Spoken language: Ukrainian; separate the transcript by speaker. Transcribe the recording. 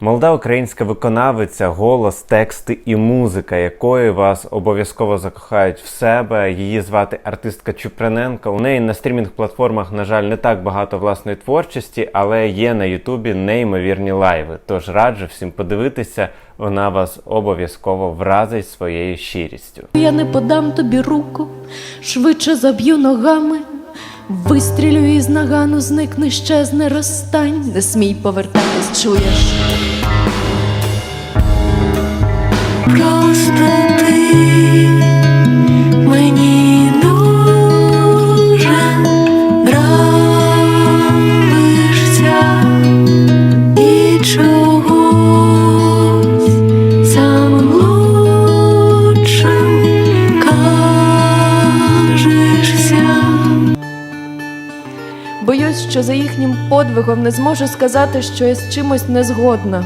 Speaker 1: Молода українська виконавиця, голос, тексти і музика, якої вас обов'язково закохають в себе. Її звати артистка Чуприненко. У неї на стрімінг-платформах, на жаль, не так багато власної творчості, але є на Ютубі неймовірні лайви. Тож раджу всім подивитися, вона вас обов'язково вразить своєю щирістю.
Speaker 2: Я не подам тобі руку, швидше заб'ю ногами. Вистрілю із нагану, зникне, щезне, розстань, не смій повертатись, чуєш. Боюсь, що за їхнім подвигом не зможу сказати, що я з чимось не згодна.